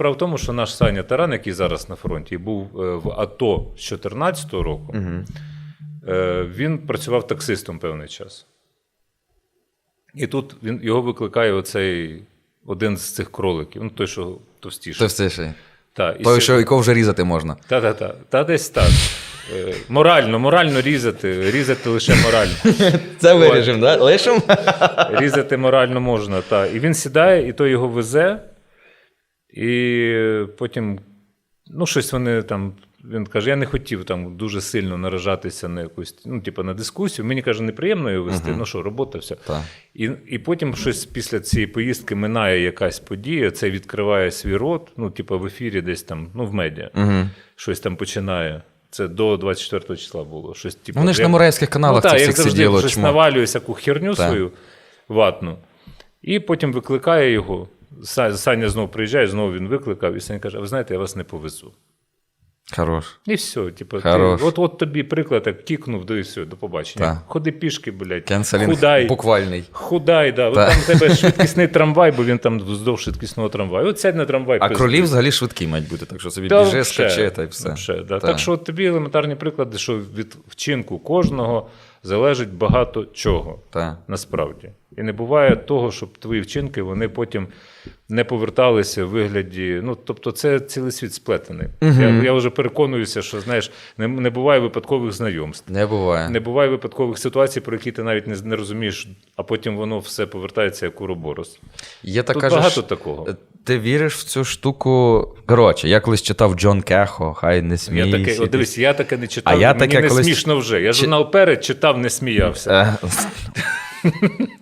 справа в тому, що наш Саня Таран, який зараз на фронті, був е, в АТО з 2014 року, Угу. він працював таксистом певний час. І тут він, його викликає оцей один з цих кроликів, ну той, що товстіший. Ще. Та, і Той, що якого вже різати можна. Та-та-та. Та десь так. Е, Морально, морально різати, різати лише морально. Це виріжемо, да? Лишимо? Різати морально можна. Та. І він сідає, і той його везе, і потім, ну, щось вони там. Він каже: я не хотів там дуже сильно наражатися на якусь, ну, типу, на дискусію. Мені каже, неприємно його вести. Ну що, робота, все. Так. І, і потім щось після цієї поїздки минає якась подія, це відкриває свій рот, ну, типу, в ефірі десь там, ну, в медіа, Угу. щось там починає. Це до 24 числа було. Щось, типу, Вони ж як- на морейських каналах ну, це так, як завжди, щось чмо. навалює всяку херню Так. свою ватну. І потім викликає його. Са- Саня знову приїжджає, знову він викликав, і Саня каже: а ви знаєте, я вас не повезу. Хорош. І все, типу, ти, от, от тобі приклад, як кікнув, да і все, до побачення. Так. Ходи пішки, блядь, Кенселінг худай. буквальний. Худай, да. От там у тебе швидкісний трамвай, бо він там вздовж швидкісного трамваю. От сядь на трамвай. А пизди. кролів взагалі швидкі мають бути, так що собі Та біжи, вообще, скачи та й все. вообще, да. Так. Так що от тобі елементарні приклади, що від вчинку кожного залежить багато чого. Так. Насправді. І не буває того, щоб твої вчинки вони потім не поверталися в вигляді. Ну, тобто, це цілий світ сплетений. Я, я вже переконуюся, що знаєш, не, не буває випадкових знайомств. Не буває. Не буває випадкових ситуацій, про які ти навіть не, не розумієш, а потім воно все повертається як уроборос. Є Тут багато ж... такого. Ти віриш в цю штуку? Коротше, я колись читав Джон Кехо, хай не Я таке, дивись, я таке не читав. А я мені таке не колись- смішно вже. Я журнал перед читав, не сміявся.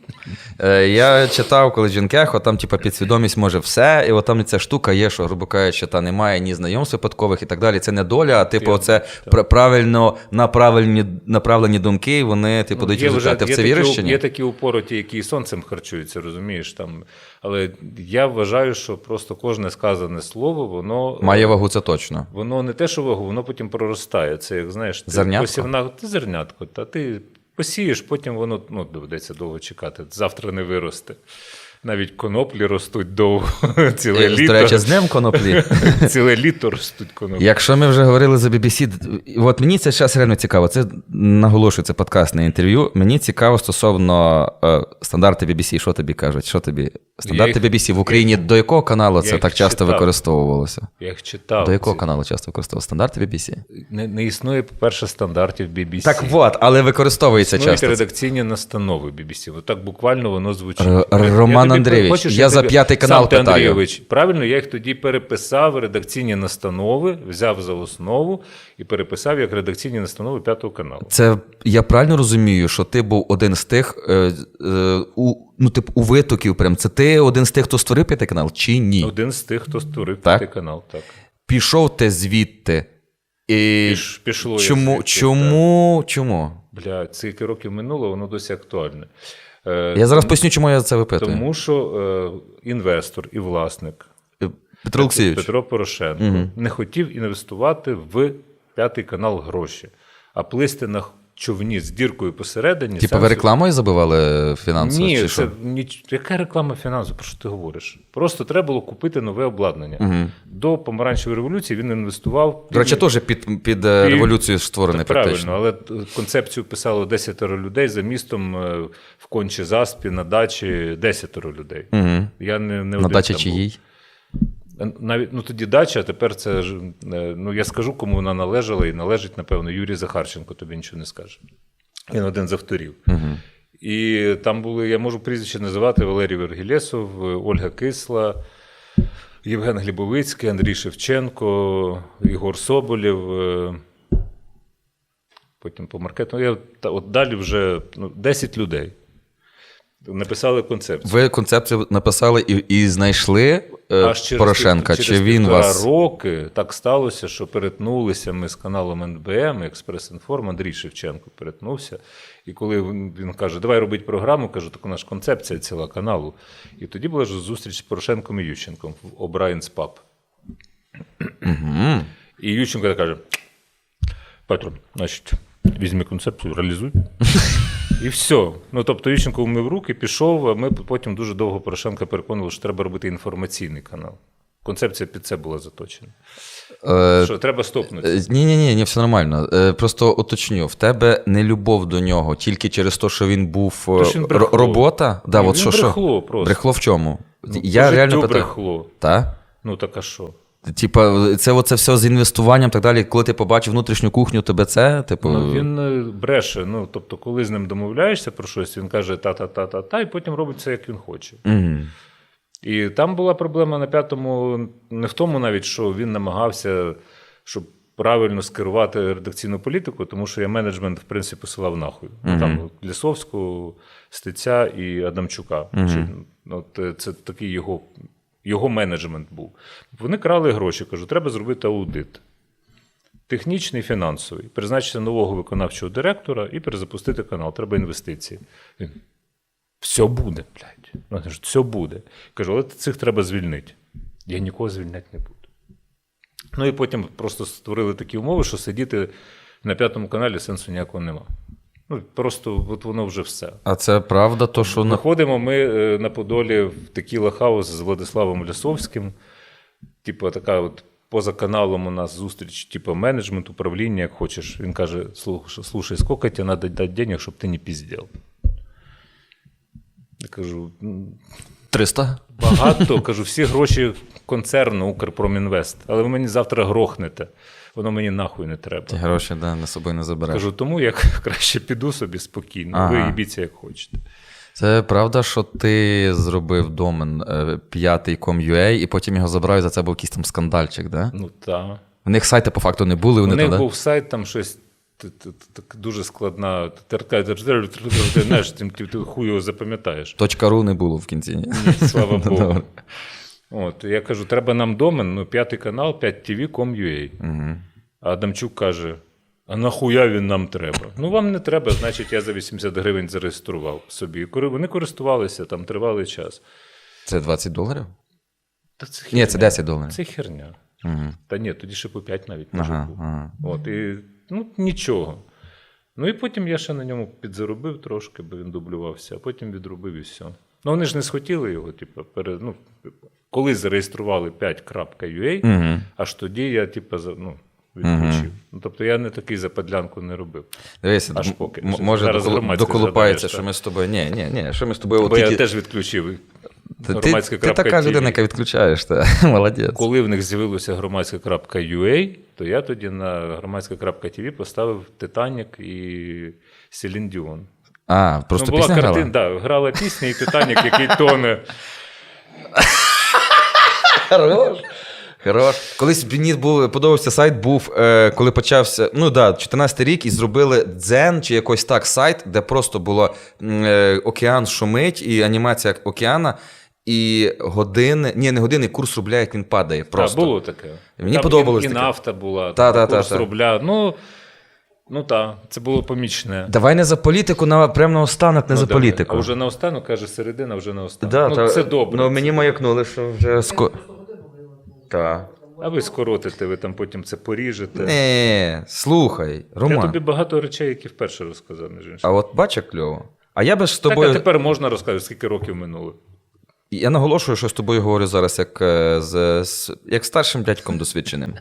Е, Е, Я читав, коли Дженкехо, там, типа, підсвідомість може все, і от там ця штука є, що, грубо кажучи, та немає ні знайомств випадкових і так далі. Це не доля, а типу, це пр- правильно направлені, направлені думки, і вони типу дають Є, вже, результати. В це такі, віриш чи ні? є такі упороті, які і сонцем харчуються, розумієш? Там. Але я вважаю, що просто кожне сказане слово, воно Має вагу, це точно. воно не те, що вагу, воно потім проростає. Це як знаєш, ти Зернятко? посівна, ти зернятко, та ти посієш, потім воно ну, доведеться довго чекати. Завтра не виросте. Навіть коноплі ростуть довго, ціле І, літо. До речі, з ним коноплі. Ціле літо ростуть коноплі. Якщо ми вже говорили за BBC, от мені це зараз реально цікаво. Це наголошую, це подкастне інтерв'ю. Мені цікаво стосовно е, стандарти BBC. Що тобі кажуть? Що тобі? Стандарти їх- BBC в Україні до якого каналу це так часто читав. використовувалося? Я їх читав. До якого Ці- каналу часто використовувалося? Стандарти BBC? Не, не існує, по-перше, стандартів BBC. Так от, але використовується Існують часто. редакційні настанови BBC. От так буквально воно звучить. Р- Я- я Роман тобі- Андрійович, хочеш, я за тобі- п'ятий канал Сам ти, питаю. Андрійович, правильно, я їх тоді переписав, редакційні настанови, взяв за основу і переписав як редакційні настанови п'ятого каналу. Це я правильно розумію, що ти був один з тих, е, е, у, ну, тип, у витоків, прям це ти один з тих, хто створив п'ятий канал, чи ні? Один з тих, хто створив Так? п'ятий канал. Так. Пішов ти звідти. І Піш, пішло я чому? звідти, чому? Чому? Бля, скільки років минуло, воно досі актуальне. Е, Я зараз поясню, чому я це випитую. Тому що е, інвестор і власник Е, Петро Олексійович, Петро Порошенко не хотів інвестувати в п'ятий канал гроші, а плисти на човні з діркою посередині. типу, ви рекламою забивали фінансово? Ні, чи це ніч... яка реклама фінансу? Про що ти говориш? Просто треба було купити нове обладнання. До помаранчевої революції він інвестував. До речі, теж під, під е, Під- революцію створений Та практично. правильно, але концепцію писало 10 людей за містом е, в кончі заспі на дачі 10 людей. Угу. Я не, не На дачі чиїй? Навіть ну тоді дача, а тепер це ж е, ну я скажу, кому вона належала і належить, напевно, Юрій Захарченко, тобі нічого не скаже. Він один з авторів. Угу. І там були, я можу прізвище називати Валерій Вергілєсов, Ольга Кисла, Євген Глібовицький, Андрій Шевченко, Ігор Соболєв. е, Потім по маркету. Я, та, от далі вже ну, 10 людей. Написали концепцію. Ви концепцію написали і, і знайшли е, Аж через Порошенка, пів- чи він вас. роки так сталося, що перетнулися ми з каналом НБМ, Експрес-Інформ, Андрій Шевченко перетнувся. І коли він, каже, давай робити програму, кажу, так у нас концепція ціла каналу. І тоді була ж зустріч з Порошенком і Ющенком в Pub. Угу. І Ющенко каже: Петро, значить, візьми концепцію, реалізуй. І все. Ну тобто Ющенко умив руки, пішов, а ми потім дуже довго Порошенка переконували, що треба робити інформаційний канал. концепція під це була заточена. Е, Що треба стопнути. Ні, ні, ні, ні, все нормально. Е, Просто уточню, в тебе не любов до нього тільки через те, що він був е, То, що він брехло. робота. Да, Ні, от він що, що? просто. Брехло в чому? Ну, Я реально питаю. брехло. Та? Ну так а що? Типа, це оце все з інвестуванням так далі. Коли ти побачив внутрішню кухню, тебе це, типу. Ну, він е, бреше. Ну, тобто, коли з ним домовляєшся про щось, він каже та-та-та-та-та, і потім робить це, як він хоче. Мгм. І там була проблема на п'ятому, не в тому навіть, що він намагався, щоб правильно скерувати редакційну політику, тому що я менеджмент, в принципі, посилав нахуй. Ну, Там Лісовську, Стеця і Адамчука. Чи, от, е, це такий його, його менеджмент був. Вони крали гроші, кажу, треба зробити аудит. Технічний, фінансовий, призначити нового виконавчого директора і перезапустити канал. Треба інвестиції. Він, все буде, блядь. Все буде. Кажу, але цих треба звільнити. Я нікого звільняти не буду. Ну і потім просто створили такі умови, що сидіти на п'ятому каналі сенсу ніякого нема. Ну, просто от воно вже все. А це правда, то що Виходимо ми е, на Подолі в Текіла Хаус з Владиславом Лясовським. Типу, така от поза каналом у нас зустріч, типу, менеджмент, управління, як хочеш. Він каже: слушай, скільки тебе треба дати денег, щоб ти не пізділ. Я кажу, «М, 300? багато, кажу, всі гроші концерну Укрпромінвест, але ви мені завтра грохнете. Воно мені нахуй не треба. Ті гроші да, на собою не забереш. Кажу, тому я краще піду собі спокійно. Ага. Ви їбіться як хочете. Це правда, що ти зробив домен е, п'ятий com.ua і потім його забрав, і за це був якийсь там скандальчик, да? Ну так. В них сайти по факту не були, У вони них там, да? був сайт, там щось так дуже складна. ти знаєш, ти, ти, хуй його запам'ятаєш. Точка ру не було в кінці. Ні? Слава Богу. От, я кажу, треба нам домен, ну, п'ятий канал, 5tv.com.ua. Угу. А Адамчук каже: а нахуя він нам треба? Ну, вам не треба, значить, я за 80 гривень зареєстрував собі. Вони користувалися там тривалий час. Це 20 доларів? Та це Ні, це 10 доларів. Це херня. Угу. Та ні, тоді ще по 5 навіть може Ага, був. ага. От, і, ну, нічого. Ну і потім я ще на ньому підзаробив трошки, бо він дублювався, а потім відробив і все. Ну вони ж не схотіли його, типу, пере, ну, коли зареєстрували 5.ua, Угу. аж тоді я, типу, за, ну, відключив. Ну, тобто я не такий за подлянку не робив. Дивися, Аж поки. може доколупається, що ми з тобою. Ні, ні, ні, що ми з тобою. Бо от я теж відключив. Ти, ти, громадське ти така крапка людина, яка відключаєш, та. молодець. Коли в них з'явилося громадська.ua, то я тоді на громадська.tv поставив Титанік і Селін Діон. А, просто ну, була пісня грала? картина, да, грала пісня і Титанік, який тоне. Хорош. Хорош. Колись мені був, подобався сайт, був, е, коли почався, ну да, 14 рік, і зробили дзен чи якось так сайт, де просто було е, океан шумить, і анімація океана, і години, ні, не години, курс рубля, як він падає. Просто. Так, було таке. Мені Там подобалось і, і нафта була, Та, та, курс та, та. рубля. Ну, ну так, це було помічне. Давай не за політику, на, прямо на останок, не Ну, за давай. політику. А вже наостанок, каже, середина, вже наостанок. Да, ну, та- це добре. Ну, мені маякнули, що вже ско... Так. А ви скоротите, ви там потім це поріжете. Не, слухай, Я тобі багато речей, які вперше розказав, між іншим. А от бач, як кльово. А я би ж з Так, тобою. а тепер можна розказати, скільки років минуло. Я наголошую, що з тобою говорю зараз як, е, з, як старшим дядьком досвідченим.